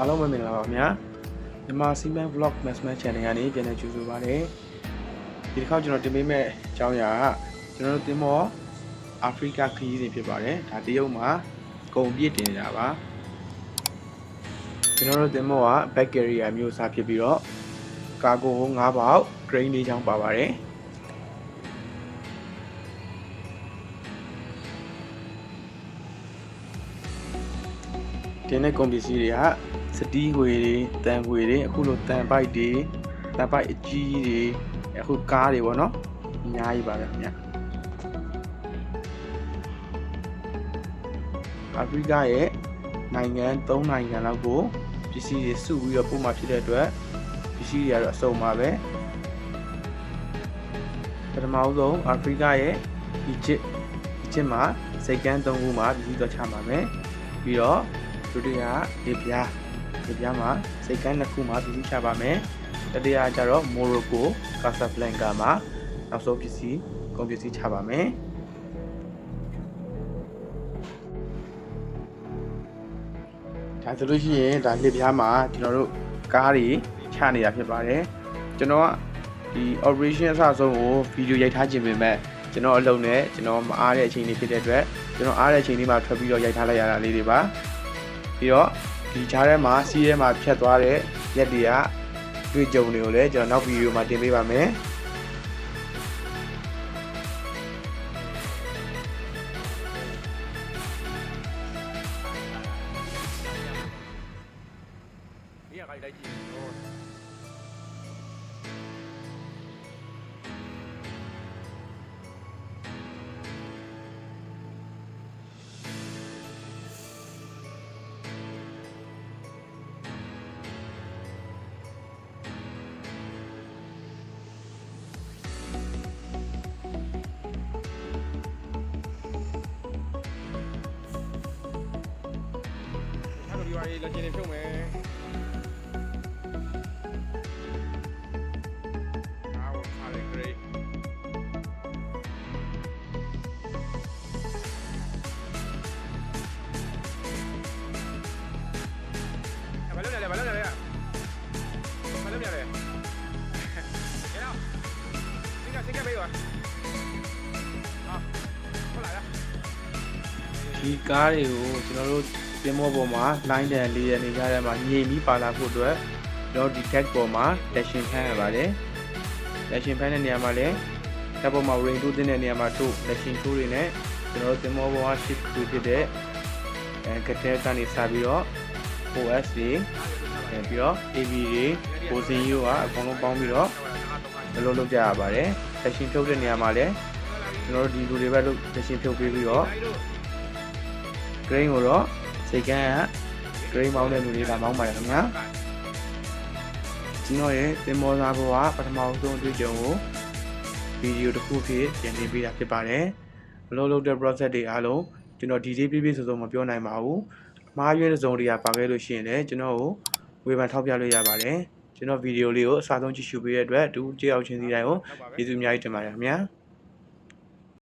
အားလုံးပဲမင်္ဂလာပါခင်ဗျာမြန်မာစီမံ vlog maxman channel ကနေပြန်လည်ကြိုဆိုပါရစေဒီတစ်ခါကျွန်တော်တင်ပေးမဲ့အကြောင်းအရာကကျွန်တော်တို့တင်မောအာဖရိကခရီးစဉ်ဖြစ်ပါတယ်ဒါတရုတ်မှာကုန်ပြည့်တင်နေတာပါကျွန်တော်တို့တင်မောက back carrier မျိုးစားဖြစ်ပြီးတော့ကာဂို9ပေါက် grain ၄ချောင်းပါပါတယ် တင်တဲ့ကုန်ပစ္စည်းတွေကစတီးခွေတွေတန်ခွေတွေအခုလိုတန်ပိုက်တွေတန်ပိုက်အကြီးတွေအခုကားတွေပေါ့နော်အများကြီးပါပဲခင်ဗျအာဖရိကရဲ့နိုင်ငံ၃နိုင်ငံလောက်ကိုပစ္စည်းတွေစုပြီးတော့ပို့မှဖြစ်တဲ့အတွက်ပစ္စည်းတွေကတော့အစုံပါပဲပထမဆုံးအာဖရိကရဲ့ Egypt Egypt မှာစိတ်ကမ်း၃ခုမှာပစ္စည်းတော့ချမှာမယ်ပြီးတော့ ဒုတိယလေပြားလေပြားမှာစိတ်ကမ်းနှစ်ခုမှာပစ္စည်းချပါမယ်တတိယကျတော့မိုရိုကိုကာဆာဘလန်ကာမှာနောက်ဆုံးပစ္စည်းကုန်ပစ္စည်းချပါမယ်ဒါဆိုလို့ရှိရင်ဒါလေပြားမှာကျွန်တော်တို့ကားတွေချနေတာဖြစ်ပါတယ်ကျွန်တော်ကဒီ operation အစအဆုံးကိုဗီဒီယိုရိုက်ထားခြင်းပေမဲ့ကျွန်တော်အလုပ်နဲ့ကျွန်တော်မအားတဲ့အချိန်လေးဖြစ်တဲ့အတွက်ကျွန်တော်အားတဲ့အချိန်လေးမှာထွက်ပြီးတော့ရိုက်ထားလိုက်ရတာလေးတွေပါ ပြီးတော့ဒီကြားထဲမှာစီးထဲမှာဖြတ်သွားတဲ့ရက်တွေကတွေ့ကြုံတွေကိုလည်းကျွန်တော်နောက်ဗီဒီယိုမှာတင်ပေးပါမယ်ဒီကခိုင်လိုက်ကြည့်တော့ ဒီပါလေးလက်ချင်းနေဖြုတ်မယ်အာဝခါလေးဂရိတ်ဘာလို့လဲဘာလို့လဲဘာလို့လဲရဲတော့ဒီကစိတ်ကပေးပါဟာဟုတ်လားဒီကားတွေကိုကျွန်တော်တို့ ပြင်မောပေါ်မှာလိုင်းတန်လေးရနေကြတဲ့မှာညင်ပြီးပါလာဖို့အတွက်ကျွန်တော်ဒီ tag ပေါ်မှာ lesson ဖမ်းရပါတယ် lesson ဖမ်းတဲ့နေရာမှာလည်း tag ပေါ်မှာ ring တိုးတဲ့နေရာမှာတို့ lesson တိုးတွေနဲ့ကျွန်တော်တို့ပြင်မောပေါ်မှာ shift တိုးဖြစ်တဲ့အဲကတဲ့ကနေစပြီးတော့ OS တွေအဲပြီးတော့ AV တွေပိုစင်ယူကအကုန်လုံးပေါင်းပြီးတော့ဘယ်လိုလုပ်ကြရပါတယ် lesson ဖြုတ်တဲ့နေရာမှာလည်းကျွန်တော်တို့ဒီလူတွေပဲလုပ် lesson ဖြုတ်ပေးပြီးတော့ grain ကိုတော့ စိတ်ကန်းက grain မောင်းတဲ့လူတွေကမောင်းပါတယ်ခင်ဗျာကျွန်တော်ရဲ့သင်္ဘောသားဘဝပထမဆုံးအတွေ့အကြုံကိုဗီဒီယိုတစ်ခုဖြစ်ပြန်တင်ပေးတာဖြစ်ပါတယ်ဘလို့လုပ်တဲ့ process တွေအားလုံးကျွန်တော်ဒီလေးပြည့်ပြည့်စုံစုံမပြောနိုင်ပါဘူးမှားယွင်းတဲ့ဇုံတွေကပါခဲ့လို့ရှိရင်လည်းကျွန်တော်ကိုဝေဖန်ထောက်ပြလို့ရပါတယ်ကျွန်တော်ဗီဒီယိုလေးကိုအစားဆုံးကြည့်ရှုပေးတဲ့အတွက်အတူကြည့်အောင်ချင်းစီတိုင်းကိုကျေးဇူးအများကြီးတင်ပါတယ်ခင်ဗျာ